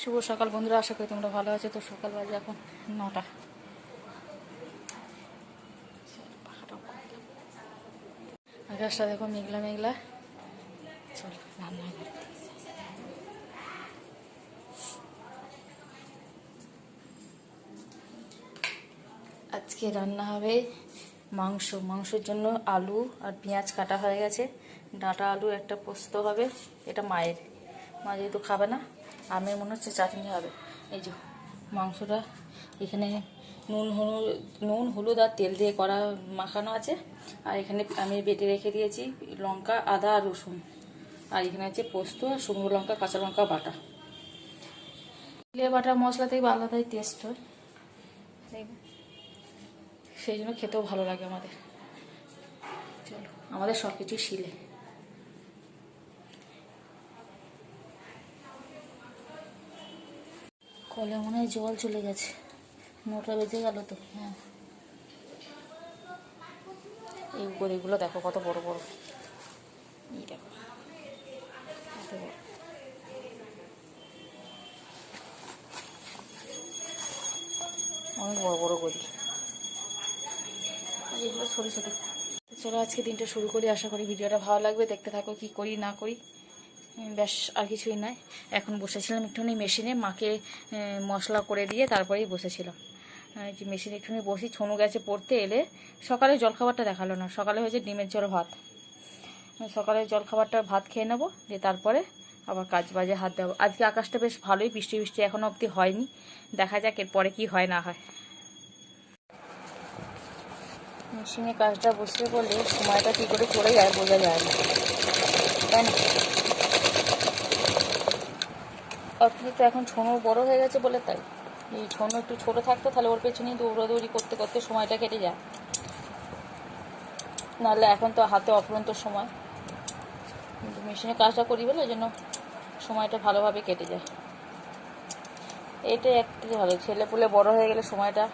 শুভ সকাল বন্ধুরা, আশা করি তোমরা ভালো আছো। তো সকাল বাজে এখন নটা। আকাশটা দেখো মেঘলা মেঘলা। চলো, রান্না আজকে রান্না হবে মাংস। মাংসের জন্য আলু আর পেঁয়াজ কাটা হয়ে গেছে। ডাঁটা আলু, একটা পোস্ত হবে। এটা মায়ের। মা যেহেতু খাবে না আমি মনে হচ্ছে চাটনি হবে। এই যে মাংসটা, এখানে নুন হলুদ নুন, হলুদ আর তেল দিয়ে করা মাখানো আছে। আর এখানে আমি বেটে রেখে দিয়েছি লঙ্কা, আদা আর রসুন। আর এখানে আছে পোস্ত আর শুকনো লঙ্কা, কাঁচা লঙ্কা বাটা। তেলে বাটা মশলা থেকে আলাদাই টেস্ট হয় সেই জন্য খেতেও ভালো লাগে আমাদের। চলো, আমাদের সব কিছু শিলে। কলে মনে হয় জল চলে গেছে। নটা বেজে গেল তো হ্যাঁ। এই গদিগুলো দেখো কত বড় বড়। এই দেখো অনেক বড় বড় গদি এগুলো ছোটো ছোটো চলো আজকে দিনটা শুরু করি, আশা করি ভিডিওটা ভালো লাগবে। দেখতে থাকো কি করি না করি। ব্যাস আর কিছুই নয় এখন বসেছিলাম একটুখানি মেশিনে, মাকে মশলা করে দিয়ে তারপরেই বসেছিলাম। যে মেশিনে একটুখানি বসি, ছনু গেছে পড়তে এলে সকালে জলখাবারটা দেখাল না, সকালে হয়েছে ডিমের ঝোল ভাত। সকালে জলখাবারটা ভাত খেয়ে নেব, দিয়ে তারপরে আবার কাজ বাজে হাত দেবো আজকে আকাশটা বেশ ভালোই, বৃষ্টি বৃষ্টি এখনও অবধি হয়নি। দেখা যাক এরপরে কি হয়, না হয়। মেশিনে কাজটা বসতে করলে সময়টা কী করে চলে যায়, বোঝা যায় না। তাই না? অথচ এখন ছোনো বড় হয়ে গেছে বলে তাই। এই ছোনো একটু ছোট থাকতো, তাহলে ওর পেছনেই দৌড়াদৌড়ি করতে করতে সময়টা কেটে যায়। নাহলে এখন তো হাতে অপরন্ত সময়। কিন্তু মেশিনে কাজটা করি বলে জন্য সময়টা ভালোভাবে কেটে যায়। এইটাই একটা ভালো, ছেলে পুলে বড় হয়ে গেলে সময়টা,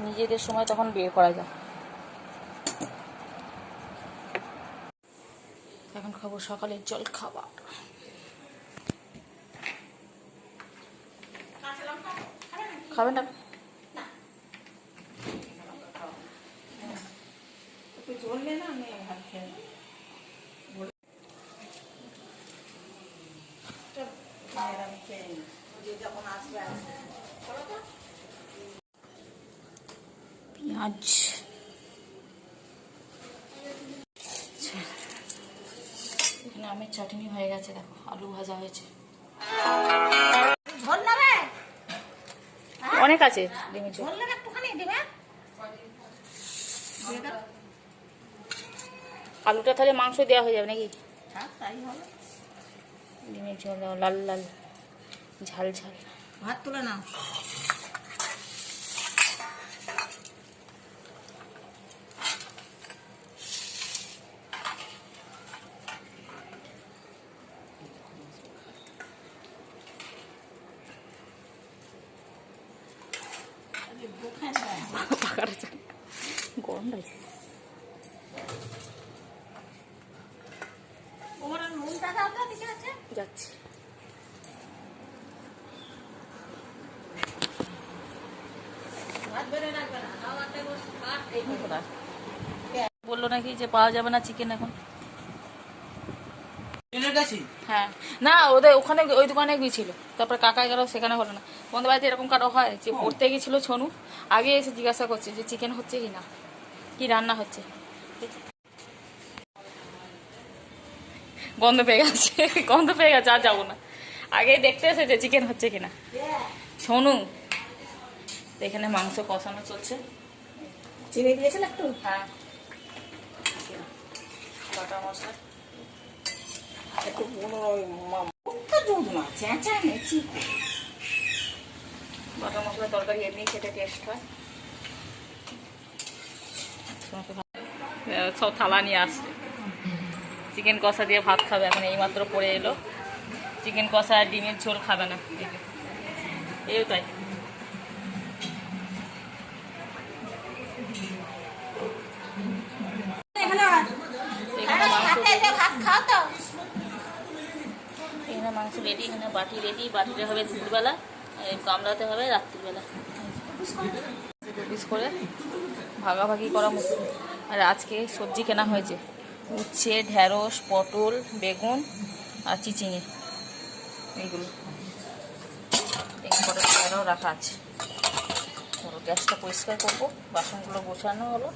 নিজেদের সময় তখন বের করা যায়। এখন খাব সকালের জল খাবার খাবেন না? পেঁয়াজ। আচ্ছা। এখানে আমের চাটনি হয়ে গেছে দেখো আলু ভাজা হয়েছে। অনেক আছে। ডিমের ঝোল আলুটা তাহলে মাংস দেওয়া হয়ে যাবে নাকি? হ্যাঁ ডিমের ঝোল লাল লাল ঝাল ঝাল। ভাত তুলে নাও পাকাটা চাল গরম লাগছে ওর নুনটা দাও তো ঠিক আছে যাচ্ছি ভাত বেড়ে রাখবে না দাও একটা বস কোথায়? বলল নাকি যে পাওয়া যাবে না চিকেন এখন। হ্যাঁ। না ওদের ওখানে ওই দোকানে গিয়েছিল তারপর কাকা গেল সেখানে হলো না। বন্ধু বাড়িতে এরকম কারও হয় যে পড়তে গেছিল ছনু আগে এসে জিজ্ঞাসা করছে যে চিকেন হচ্ছে কি না কি রান্না হচ্ছে? গন্ধ পেয়ে গেছে গন্ধ পেয়ে গেছে আর যাব না। আগে দেখতে এসেছে চিকেন হচ্ছে কিনা। তো এখানে মাংস কষানো চলছে। চিনি দিয়েছিল একটু? হ্যাঁ। বাটা মশলা। একটু তো দুধ না চেঁচা নেছি বাটা মশলা তরকারি এমনি খেতে টেস্ট হয়। সব থালা নিয়ে আসছে। চিকেন কষা দিয়ে ভাত খাবে এখন এইমাত্র পড়ে এলো। চিকেন কষা আর ডিমের ঝোল খাবে না। এই তাই। এখানে মাংস রেডি এখানে বাটি রেডি বাটিতে হবে দুপুরবেলা গামলাতে হবে রাত্রিবেলা। পিস করে ভাগাভাগি করা মুশকিল। আর আজকে সবজি কেনা হয়েছে। উচ্ছে ঢ্যাঁড়স পটল বেগুন আর চিচিঙে। এইগুলো। এরপরে রাখা আছে। গ্যাসটা পরিষ্কার করব বাসনগুলো গোছানো হলো।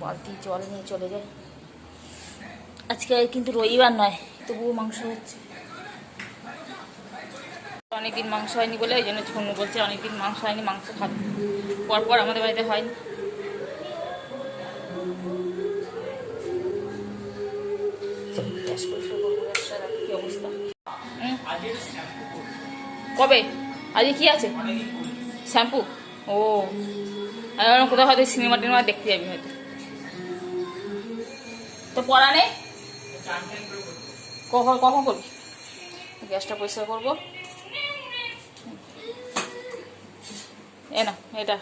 বালতি জল নিয়ে চলে যায়। আজকে কিন্তু রবিবার নয়, তবুও মাংস হচ্ছে। অনেকদিন মাংস হয়নি বলে ওই জন্য ছনু বলছে, অনেকদিন মাংস হয়নি, মাংস খাবে। পরপর আমাদের বাড়িতে হয়নি? কবে? আজকে কি আছে? শ্যাম্পু? ও কোথাও হয়তো সিনেমা টিনেমা দেখতে যাবি হয়তো। তো পড়া নেই? কখন কখন করবি? গ্যাসটা পরিষ্কার করব। এ না, এটা।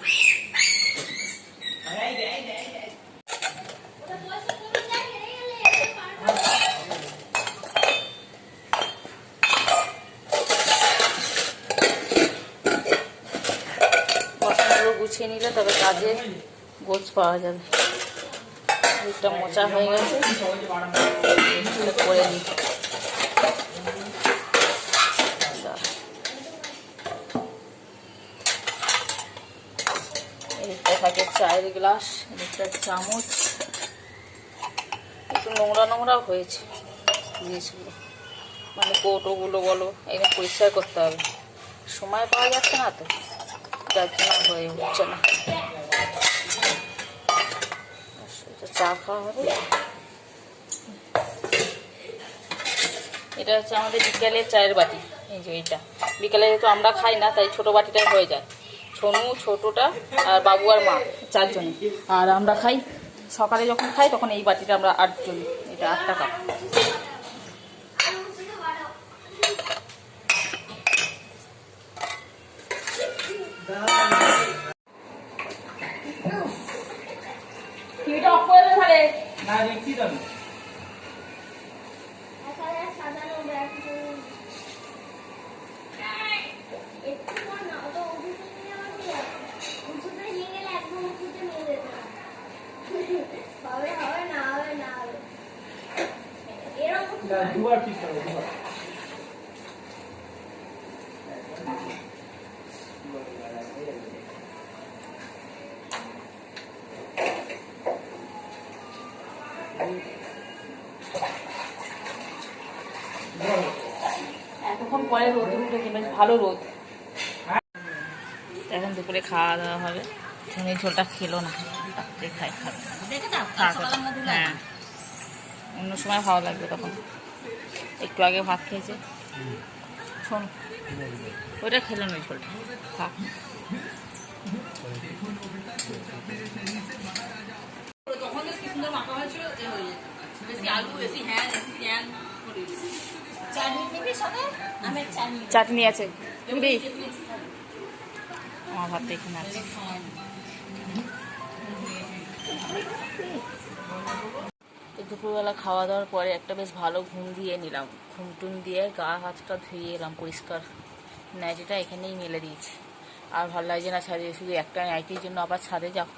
গুছিয়ে নিলে তবে কাজে গোছ পাওয়া যাবে। দিকটা মোচা হয়ে গেছে। করে নিই। এদিকটা থাকে চায়ের গ্লাস এদিকটা চামচ। একটু নোংরা নোংরাও হয়েছে জিনিসগুলো। মানে কৌটোগুলো বলো একদম পরিষ্কার করতে হবে। সময় পাওয়া যাচ্ছে না তো, যার জন্য হয়ে উঠছে না এটা চা এটা হচ্ছে আমাদের বিকেলের চায়ের বাটি। এই যে এইটা। বিকেলে যেহেতু আমরা খাই না, তাই ছোট বাটিটাই হয়ে যায়। ছনু, ছোটটা আর বাবু আর মা চারজনে। আর আমরা খাই। সকালে যখন খাই, তখন এই বাটিটা আমরা আটজন, এটা আট টাকা। টিভিটা অফ করে দে তাহলে না দেখছি তো আমি। এখানে সাজানো ব্যাগগুলো। একটু পর না, ওটা উঁচুতে নিয়ে যাওয়া ছিল। উঁচুতে নিয়ে গেলে একদম উঁচুতে নিয়ে যেতে হবে। হবে, হবে না, হবে না, হবে। এরকম উঁচু না, নয়। দুবার ঠিক করো দুবার। ভালো রোদ। এখন দুপুরে খাওয়া দাওয়া হবে। এখন ঝোলটা খেলো না, রাত্রে খাই খাবে। হ্যাঁ। অন্য সময় ভালো লাগবে তখন। একটু আগে ভাত খেয়েছে। শোন, ওইটা খেলো না ঝোলটা। থাক। তখন সুন্দর মাখা হয়েছিল হয়ে আলু, বেশি হ্যাঁ চাটনি আছে। দিবি আমার ভাত এখানে আছে তো দুপুরবেলা খাওয়া দাওয়ার পরে একটা বেশ ভালো ঘুম দিয়ে নিলাম। ঘুম টুম দিয়ে গা হাতটা ধুয়ে এলাম পরিষ্কার। নাইটিটা এখানেই মেলে দিয়েছি। আর ভালো লাগছে না ছাদে শুধু একটা নাইটির জন্য আবার ছাদে যাও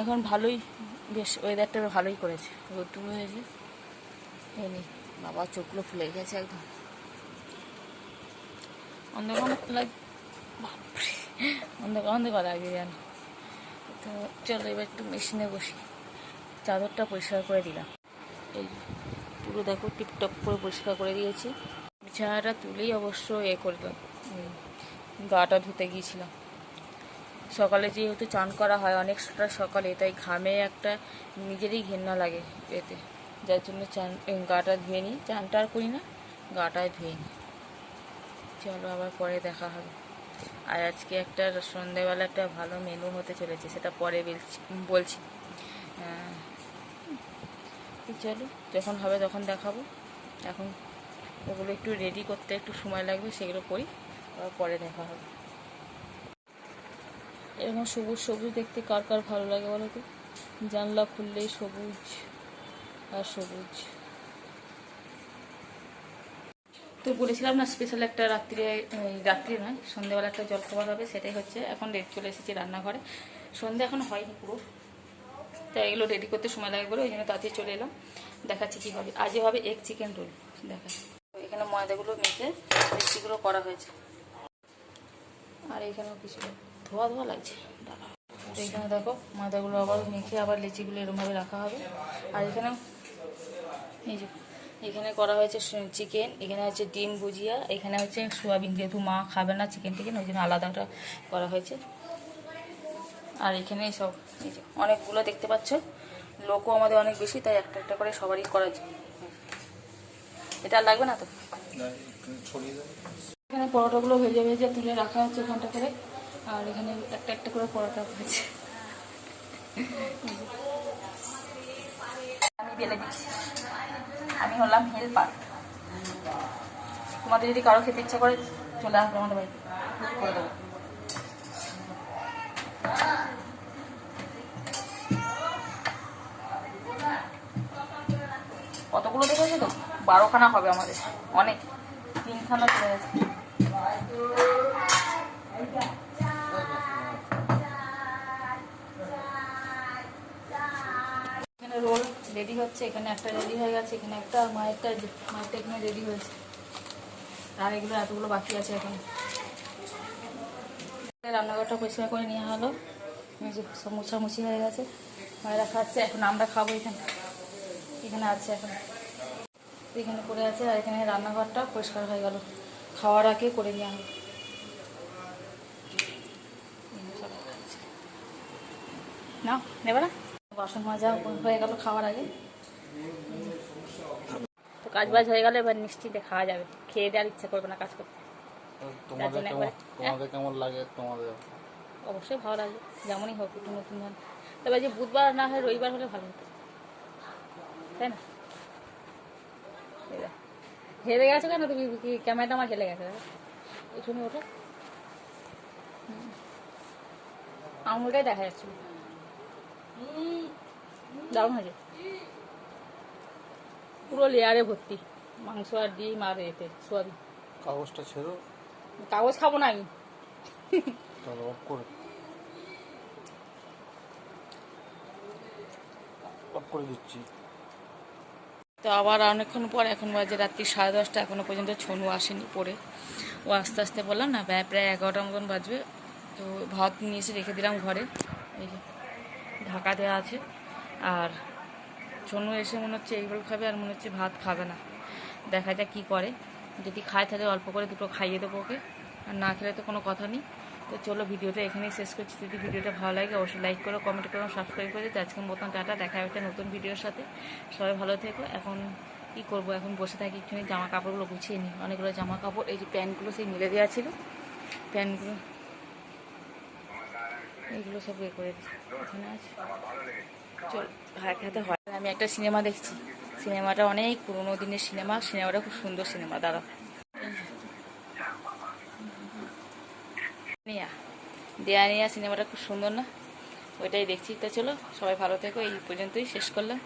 এখন ভালোই বেশ ওয়েদারটা ভালোই করেছে। রোদ্দুর হয়েছে। এই বাবা, চোখগুলো ফুলে গেছে একদম। অন্ধকার লাগ বাপরে, অন্ধকার অন্ধকার লাগে জানো তো চলো এবার একটু মেশিনে বসি। চাদরটা পরিষ্কার করে দিলাম। এই পুরো দেখো, টিপটপ করে পরিষ্কার করে দিয়েছি। বিছানাটা তুলেই অবশ্য এ করলাম। গাটা ধুতে গিয়েছিলাম। সকালে যেহেতু চান করা হয়, অনেকটা সকালে, তাই ঘামে একটা নিজেরই ঘেন্না লাগে এতে। যার জন্য চান গাটা ধুয়ে নিই। চানটা আর করি না গাটায় ধুয়ে নিই। চলো আবার পরে দেখা হবে। আর আজকে একটা সন্ধেবেলা একটা ভালো মেনু হতে চলেছে সেটা পরে বলছি আহ, চলো যখন হবে তখন দেখাবো। এখন ওগুলো একটু রেডি করতে একটু সময় লাগবে সেগুলো করি আবার পরে দেখা হবে। এরকম সবুজ সবুজ দেখতে কার কার ভালো লাগে বলো তো? জানলা খুললেই সবুজ। সবুজ। তো বলেছিলাম না স্পেশাল একটা রাত্রে রাত্রি নয়, সন্ধ্যেবেলা একটা জল খাবার হবে, সেটাই হচ্ছে এখন রেডি চলে এসেছি রান্নাঘরে। সন্ধ্যে এখন হয়নি পুরো। তাই এগুলো রেডি করতে সময় লাগে বলে ওই জন্য তাড়াতাড়ি চলে এলাম। দেখাচ্ছি কী হবে। আজই হবে এগ চিকেন রোল দেখাচ্ছি এখানে ময়দাগুলো মেখে রেসিগুলো করা হয়েছে। আর এখানেও কিছু ধোয়া ধোয়া লাগছে। এখানে দেখো, ময়দাগুলো আবার মেখে আবার লেচিগুলো এরমভাবে রাখা হবে। আর এখানে এই যে, এখানে করা হয়েছে চিকেন এখানে হচ্ছে ডিম ভুজিয়া, এখানে হচ্ছে সোয়াবিন যেহেতু মা খাবে না চিকেন টিকেন, ওই জন্য আলাদা একটা করা হয়েছে। আর এখানে সব, এই যে, অনেকগুলো দেখতে পাচ্ছ। লোকও আমাদের অনেক বেশি, তাই একটা একটা করে সবারই করা যায় এটা আর লাগবে না তো? এখানে পরোটাগুলো ভেজে ভেজে তুলে রাখা হচ্ছে ওখানটা করে। আর এখানে একটা একটা করে পরোটা হয়েছে। আমি বেলে দিচ্ছি। আমি হলাম হেল্পার। তোমাদের যদি কারও খেতে ইচ্ছা করে, চলে আসবে আমাদের বাড়িতে। কতগুলো দেখেছ তো? বারোখানা হবে আমাদের। অনেক। তিনখানা চলে গেছে। রোল রেডি হচ্ছে, এখানে একটা রেডি হয়ে গেছে, এখানে একটা মায়েরটা মায়েরটা এখানে রেডি হয়েছে। আর এগুলো এতগুলো বাকি আছে এখন। রান্নাঘরটা পরিষ্কার করে নেওয়া হলো। সব মুছামুছি হয়ে গেছে। মায়েরা খাচ্ছে, এখন আমরা খাব এখানে। এখানে আছে এখন। এখানে পড়ে আছে আর এখানে রান্নাঘরটা পরিষ্কার হয়ে গেল। খাওয়ার আগে করে নেওয়া হলো। না নেবে না বাসন মাজা হয়ে গেল খাওয়ার আগে। তো কাজ বাজ হয়ে গেলে এবার নিশ্চিন্তে খাওয়া যাবে। খেয়ে দেওয়ার ইচ্ছা করবে না কাজ করতে। তোমাদের কেমন লাগে? তোমাদের অবশ্যই ভালো লাগবে যেমনই হোক একটু নতুন ধান তবে যে বুধবার না হয় রবিবার হলে ভালো হতো। তাই না? হেরে গেছো কেন তুমি? কি ক্যামেরাটা আমার হেলে গেছে এখানে হুম। আঙুলটাই দেখা যাচ্ছে দারুণ হয়েছে। পুরো লেয়ারে ভর্তি। মাংস আর ডিম আর এতে সোয়াবিন কাগজটা ছেড়ো। কাগজ খাব না আমি। করে করে দিচ্ছি। তো আবার অনেকক্ষণ পর এখন বাজে রাত্রি সাড়ে দশটা এখনও পর্যন্ত ছনু আসেনি পড়ে। ও আস্তে আস্তে বললাম না প্রায় প্রায় এগারোটার মতন বাজবে। তো ভাত নিয়ে এসে রেখে দিলাম ঘরে। এই যে। ঢাকা দেওয়া আছে। আর ছনু এসে মনে হচ্ছে এইগুলো খাবে আর মনে হচ্ছে ভাত খাবে না। দেখা যাক কী করে। যদি খায় তাহলে অল্প করে দুটো খাইয়ে দেবো ওকে। আর না খেলে তো কোনো কথা নেই। তো চলো ভিডিওটা এখানেই শেষ করছি। যদি ভিডিওটা ভালো লাগে অবশ্যই লাইক করো কমেন্ট করো সাবস্ক্রাইব করে দিতে। আজকের মতন টাটা। দেখা হবে একটা নতুন ভিডিওর সাথে। সবাই ভালো থেকো। এখন কি করব? এখন বসে থাকি একটুখানি। জামা কাপড়গুলো গুছিয়ে নিই। অনেকগুলো জামা কাপড় এই যে প্যান্টগুলো সেই মিলে দেওয়া ছিল। প্যান্টগুলো এইগুলো সব ইয়ে করে এখানে আছে। চল হাতে হাতে হয়। আমি একটা সিনেমা দেখছি। সিনেমাটা অনেক পুরোনো দিনের সিনেমা। সিনেমাটা খুব সুন্দর সিনেমা দাঁড়া নিয়া দেয়া নিয়া সিনেমাটা খুব সুন্দর না? ওইটাই দেখছি। তা চলো, সবাই ভালো থেকো। এই পর্যন্তই শেষ করলাম।